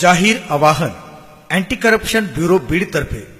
ज़ाहिर आवाहन anti corruption bureau Beed तरफे।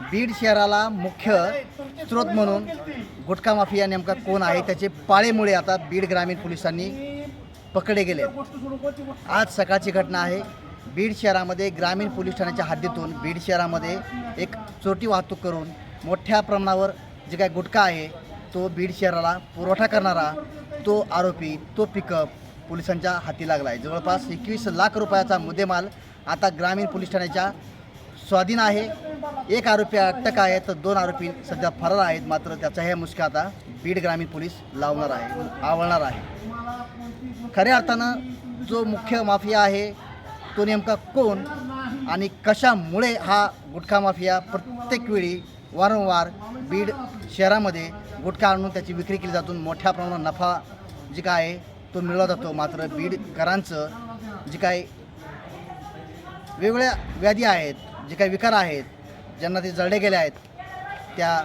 बीड शहराला मुख्य स्रोत म्हणून गुटखा माफिया नेमका कोण आहे? त्याचे पाळेमुळे आता बीड ग्रामीण पोलिसांनी पकडे गेले. आज सकाळची घटना आहे. बीड शहरामध्ये ग्रामीण पोलीस ठाण्याच्या हद्दीतून बीड शहरामध्ये एक चोरटी वाहतूक करून मोठ्या प्रमाणावर जे काय गुटखा आहे तो बीड शहराला पुरवठा करणारा तो आरोपी तो पिकअप पोलिसांच्या हाती लागला आहे. जवळपास एकवीस लाख रुपयाचा मुद्देमाल आता ग्रामीण पोलीस ठाण्याच्या स्वाधीन आहे. एक आरोपी अटक आहे तर दोन आरोपी सध्या फरार आहेत. मात्र त्याचा हे मुश्किल आता बीड ग्रामीण पोलीस लावणार आहे आवळणार आहे. खऱ्या अर्थानं जो मुख्य माफिया आहे तो नेमका कोण आणि कशामुळे हा गुटखा माफिया प्रत्येक वेळी वारंवार बीड शहरामध्ये गुटखा आणून त्याची विक्री केली जातून मोठ्या प्रमाणात नफा जे काय आहे तो मिळवला जातो. मात्र बीडकरांचं जे काय वेगवेगळ्या व्याधी आहेत जे काही विकार आहेत ज्यांना ते जळले गेले आहेत त्या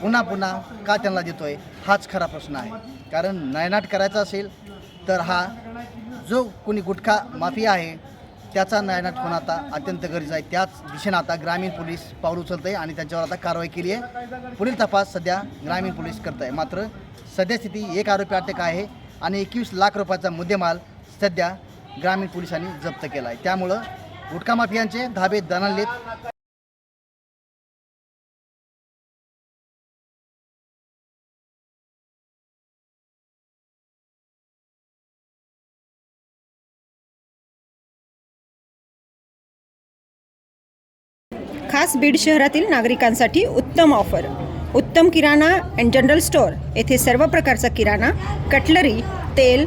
पुन्हा पुन्हा का त्यांना देतो आहे हाच खरा प्रश्न आहे. कारण नायनाट करायचा असेल तर हा जो कोणी गुटखा माफिया आहे त्याचा नायनाट होणं आता अत्यंत गरजेचं आहे. त्याच दिशेनं आता ग्रामीण पोलीस पाऊल उचलत आहे आणि त्यांच्यावर आता कारवाई केली आहे. पुढील तपास सध्या ग्रामीण पोलीस करत आहे मात्र सद्यस्थिती एक आरोपी अटक आहे आणि एकवीस लाख रुपयाचा मुद्देमाल सध्या ग्रामीण पोलिसांनी जप्त केला आहे त्यामुळं गुटखा माफियांचे धाबे दणाणलेत. खास बीड शहरातील नागरिकांसाठी उत्तम ऑफर. उत्तम किराणा अँड जनरल स्टोअर. येथे सर्व प्रकारचा किराणा कटलरी तेल